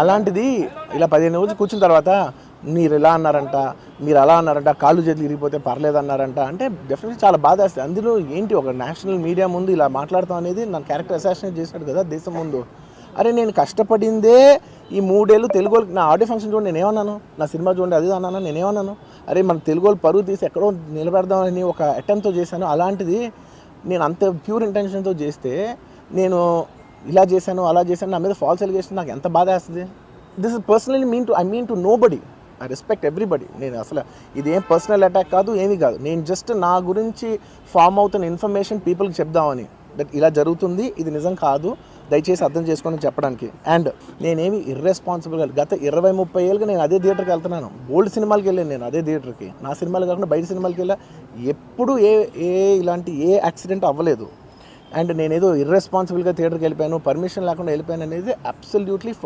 అలాంటిది ఇలా పదిహేను రోజులు కూర్చున్న తర్వాత మీరు ఇలా అన్నారంట మీరు అలా అన్నారంట కాళ్ళు చేతులు ఇరిగిపోతే పర్లేదు అన్నారంట అంటే డెఫినెట్లీ చాలా బాధ వేస్తుంది. అందులో ఏంటి ఒక నేషనల్ మీడియా ముందు ఇలా మాట్లాడతాం అనేది నా క్యారెక్టర్ అసాసినేట్ చేశాడు కదా దేశం ముందు. అరే నేను కష్టపడిందే ఈ మూడేళ్ళు తెలుగు వాళ్ళకి. నా ఆడియో ఫంక్షన్ చూడండి నేనేమన్నాను నా సినిమా చూడండి అది అన్నాను నేనేమన్నాను అరే మన తెలుగు వాళ్ళు పరువు తీసి ఎక్కడో నిలబెడదామని ఒక అటెంప్ట్తో చేశాను. అలాంటిది నేను అంత ప్యూర్ ఇంటెన్షన్తో చేస్తే నేను ఇలా చేశాను అలా చేశాను నా మీద ఫాల్స్ ఎలిగేషన్ నాకు ఎంత బాధ వేస్తుంది? This is personally mean to I mean to nobody I respect everybody నేను అసలు ఇది ఏం పర్సనల్ అటాక్ కాదు ఏమీ కాదు. నేను జస్ట్ నా గురించి ఫామ్ అవుతున్న ఇన్ఫర్మేషన్ పీపుల్కి చెప్దామని. దట్ ఇలా జరుగుతుంది ఇది నిజం కాదు. దయచేసి అర్థం చేసుకొని చెప్పడానికి. అండ్ నేనేమి ఇర్రెస్పాన్సిబుల్గా గత ఇరవై ముప్పై ఏళ్ళుగా నేను అదే థియేటర్కి వెళ్తున్నాను. ఓల్డ్ సినిమాలకి వెళ్ళాను నేను అదే థియేటర్కి నా సినిమాలు కాకుండా బయట సినిమాలకి వెళ్ళా. ఎప్పుడు ఏ ఏ ఇలాంటి ఏ యాక్సిడెంట్ అవ్వలేదు. అండ్ నేనేదో ఇర్రెస్పాన్సిబుల్గా థియేటర్కి వెళ్ళిపోయాను పర్మిషన్ లేకుండా వెళ్ళిపోయాను అనేది అబ్సల్యూట్లీ